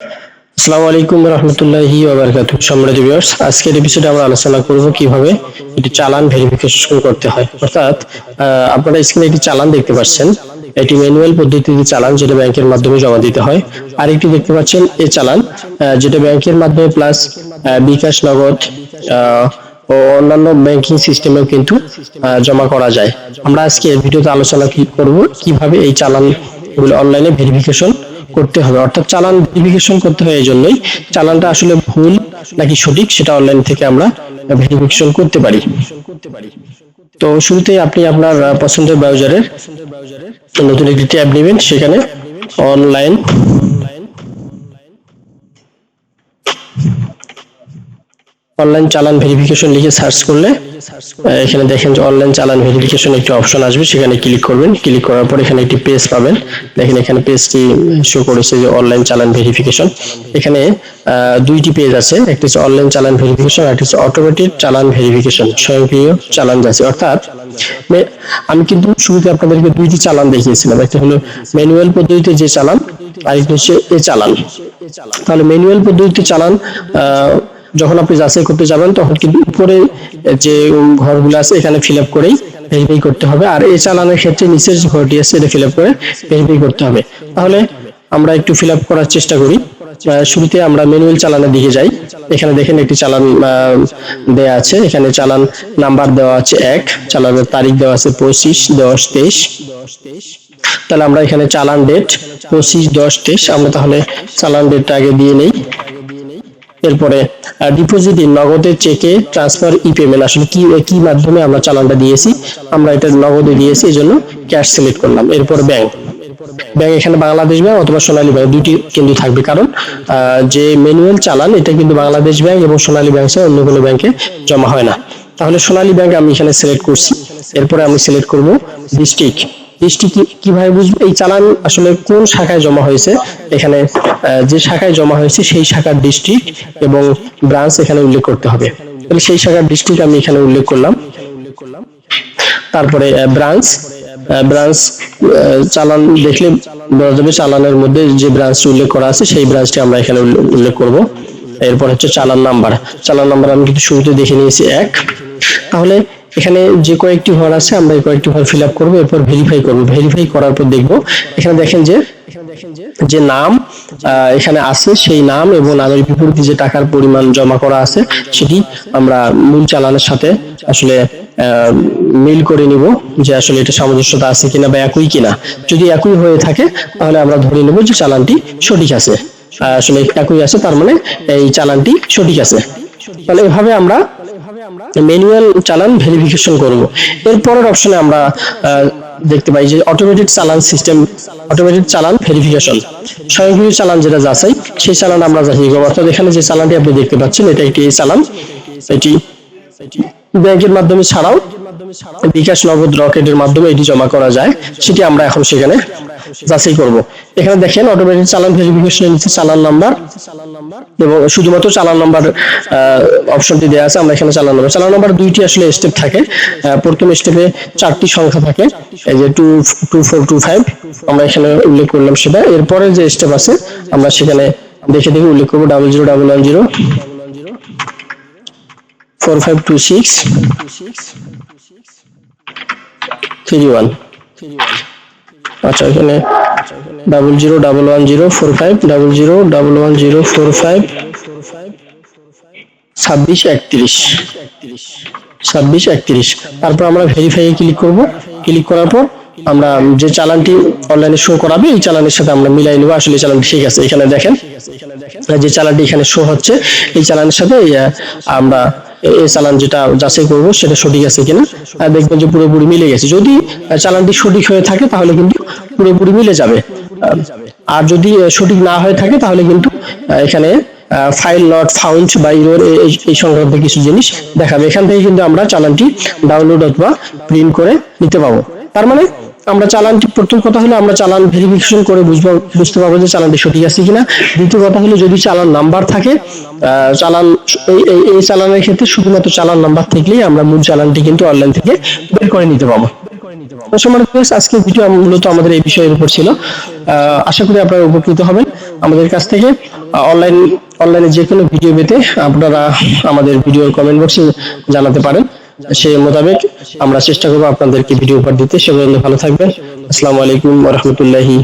আসসালামু আলাইকুম রহমতুল্লাহি ওবারাকাতু সম্মানিত ভিউয়ার্স আজকের এপিসোডে আমরা আলোচনা করব কীভাবে একটি চালান ভেরিফিকেশন করতে হয়। অর্থাৎ আপনারা স্ক্রিনে একটি চালান দেখতে পাচ্ছেন। এটি ম্যানুয়াল পদ্ধতিতে চালান যেটা ব্যাংকের মাধ্যমে জমা দিতে হয়। আর একটি দেখতে পাচ্ছেন, এ চালান যেটা ব্যাংকের মাধ্যমে প্লাস বিকাশ, নগদ ও অন্যান্য ব্যাংকিং সিস্টেমেও কিন্তু জমা করা যায়। আমরা আজকে ভিডিওতে আলোচনা করব কীভাবে এই চালান অনলাইনে ভেরিফিকেশন করতে হবে। অর্থাৎ চালান ভেরিফিকেশন করতে হয় এই জন্যই চালানটা আসলে ভুল নাকি সঠিক সেটা অনলাইন থেকে আমরা ভেরিফিকেশন করতে পারি। তো শুরুতেই আপনি আপনার পছন্দের ব্রাউজারের নতুন একটি ট্যাব নেবেন। সেখানে অনলাইন অনলাইন চালান ভেরিফিকেশন লিখে সার্চ করলে এখানে দেখেন যে অনলাইন চালান ভেরিফিকেশন একটি অপশন আসবে সেখানে ক্লিক করবেন। ক্লিক করার পর এখানে একটি পেজ পাবেন। দেখেন এখানে পেজটি শো করেছে যে অনলাইন চালান ভেরিফিকেশন এখানে দুইটি পেজ আছে। একটি হচ্ছে অনলাইন চালান ভেরিফিকেশন আর একটি হচ্ছে অটোমেটিক চালান ভেরিফিকেশন স্বয়ংক্রিয় চালান যাচ্ছে। অর্থাৎ আমি কিন্তু শুরুতে আপনাদেরকে দুইটি চালান দেখিয়েছিলাম। একটা হলো ম্যানুয়াল পদ্ধতিতে যে চালান আর একটা হচ্ছে এ চালান। তাহলে ম্যানুয়াল পদ্ধতিতে চালান আহ, যখন আপনি যাচাই করতে যাবেন, তখন কিন্তু উপরে যে ঘরগুলো আছে, এখানে ফিল আপ করেই ভেরিফাই করতে হবে। আর এই চালানের ক্ষেত্রে নিচের যে ঘরটি আছে, এটা ফিল আপ করে ভেরিফাই করতে হবে। তাহলে আমরা একটু ফিল আপ করার চেষ্টা করি। শুরুতে আমরা ম্যানুয়াল চালানের দিকে যাই। এখানে দেখেন একটি চালান দেয়া আছে। এখানে চালান নাম্বার দেওয়া আছে এক, চালানের তারিখ দেওয়া আছে পঁচিশ, দশ, তেইশ। তাহলে আমরা এখানে চালান ডেট পঁচিশ, দশ, তেইশ। আমরা তাহলে চালান ডেটটা আগে দিয়ে নেই। এরপরে ডিপোজিট নগদের চেকে ট্রান্সফার ই পেমেন্ট আসলে কি কি মাধ্যমে আমরা চালানটা দিয়েছি, আমরা এটা নগদে দিয়েছি এই জন্য ক্যাশ সিলেক্ট করলাম। এরপর ব্যাংক ব্যাংক এখানে বাংলাদেশ ব্যাংক অথবা সোনালী ব্যাংক দুটি কিন্তু থাকবে। কারণ যে ম্যানুয়াল চালান, এটা কিন্তু বাংলাদেশ ব্যাংক এবং সোনালী ব্যাংক অন্য কোনো ব্যাংকে জমা হয় না। তাহলে সোনালী ব্যাংক আমি এখানে সিলেক্ট করছি। এরপরে আমি সিলেক্ট করব ডিস্ট্রিক্ট ডিস্ট্রিক্ট কীভাবে বুঝব? এই চালান আসলে কোন শাখায় জমা হয়েছে? এখানে যে শাখায় জমা হয়েছে সেই শাখার ডিস্ট্রিক্ট এবং ব্রাঞ্চ এখানে উল্লেখ করতে হবে। তাহলে সেই শাখার ডিস্ট্রিক্ট আমি এখানে উল্লেখ করলাম। তারপরে ব্রাঞ্চ ব্রাঞ্চ চালান দেখলে বোঝা যাবে চালানের মধ্যে যে ব্রাঞ্চটি উল্লেখ করা আছে, সেই ব্রাঞ্চটি আমরা এখানে উল্লেখ করব। এরপর হচ্ছে চালান নাম্বার। চালান নাম্বার আমি কিন্তু শুরুতে দেখে নিয়েছি এক। তাহলে এখানে যে কয়েকটি ঘর আছে, আমরা এই কয়েকটি ঘর ফিল আপ করব, এরপর ভেরিফাই করব। ভেরিফাই করার পর দেখব, এখানে দেখেন যে যে নাম এখানে আছে সেই নাম এবং নামের বিপরীতে যে টাকার পরিমাণ জমা করা আছে, সেটি আমরা মূল চালানের সাথে আসলে মিল করে নিব যে আসলে এটা সামঞ্জস্যতা আছে কিনা বা একই কিনা। যদি একই হয়ে থাকে, তাহলে আমরা ধরে নেব যে চালানটি সঠিক আছে। আসলে একই আছে, তার মানে এই চালানটি সঠিক আছে। তাহলে এভাবে আমরা ম্যানুয়াল চালান ভেরিফিকেশন করব। এরপরের অপশনে আমরা দেখতে পাই যে অটোমেটিক চালান সিস্টেম অটোমেটিক চালান ভেরিফিকেশন স্বয়ংক্রিয় চালান যেটা যাচাই, সেই চালান আমরা যাচাই করব। অর্থাৎ এখানে যে চালানটি আপনি দেখতে পাচ্ছেন, এটা একটি চালান, এটি ব্যাংকের মাধ্যমে ছাড়াও বিকাশ নগদ রকেটের মাধ্যমে এটি জমা করা যায়, সেটি আমরা এখন সেখানে যাচাই করব। এখানে দেখেন অটোমেটিক চালান ভেরিফিকেশনের নিচে চালান নাম্বার এবং শুধুমাত্র চালান নাম্বার অপশনটি দেওয়া আছে, আমরা এখানে চালান নাম্বার। চালান নাম্বার দুইটি আসলে স্টেপ থাকে। প্রথম স্টেপে চারটি সংখ্যা থাকে। এই যে two two four two five আমরা এখানে উল্লেখ করলাম সেটা। এরপরে যে স্টেপ আছে, আমরা সেখানে দেখে দেখে উল্লেখ করব double zero double one zero four five two six three one আচ্ছা এখানে double zero double one zero four five double zero double one zero four five ছাব্বিশ একত্রিশ। ছাব্বিশ একত্রিশ। তারপর আমরা ভেরিফাই ক্লিক করব। ক্লিক করার পর আমরা যে চালানটি অনলাইনে শো করাবে, এই চালানের সাথে আমরা মিলাই নেব। আসলে এই চালানটি ঠিক আছে, এখানে দেখেন। যে চালানটি এখানে শো হচ্ছে, এই চালানের সাথে আমরা এই চালান যেটা যাচাই করব, সেটা সঠিক আছে কিনা। দেখবেন যে পুরোপুরি মিলে গেছে। যদি চালানটি সঠিক হয়ে থাকে, তাহলে কিন্তু পুরোপুরি মিলে যাবে। আর যদি সঠিক না হয়ে থাকে, তাহলে কিন্তু এখানে ফাইল নট ফাউন্ড বা ইরোর এই সংক্রান্ত কিছু জিনিস দেখাবে। এখান থেকে কিন্তু আমরা চালানটি ডাউনলোড অথবা প্রিন্ট করে নিতে পাবো তার মানে আমরা চালানটি প্রথম কথা হলো আমরা চালান ভেরিফিকেশন করে বুঝব, বুঝতে পারব যে চালানটি সঠিক আছে কিনা। দ্বিতীয় কথা হলো যদি চালান নাম্বার থাকে চালান, এই চালানের ক্ষেত্রে শুধুমাত্র চালান নাম্বার থাকলেই আমরা মূল চালানটি কিন্তু অনলাইন থেকে বের করে নিতে পারব। আজকের ভিডিও মূলত আমাদের এই বিষয়ের উপর ছিল। আশা করি আপনারা উপকৃত হবেন। আমাদের কাছ থেকে অনলাইন অনলাইনে যে কোনো ভিডিও পেতে আপনারা আমাদের ভিডিও কমেন্ট বক্সে জানাতে পারেন। সেই মোতাবেক আমরা চেষ্টা করব আপনাদেরকে ভিডিও উপহার দিতে। সে পর্যন্ত ভালো থাকবেন। আসসালামু আলাইকুম রহমতুল্লাহি